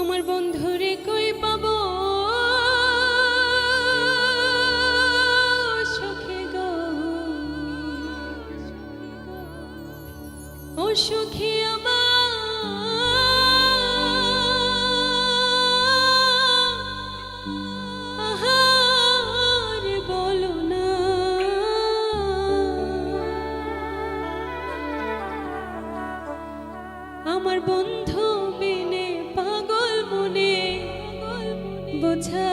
আমার বন্ধুরে কই আমার বন্ধু মেনে পাগল মনে বোঝা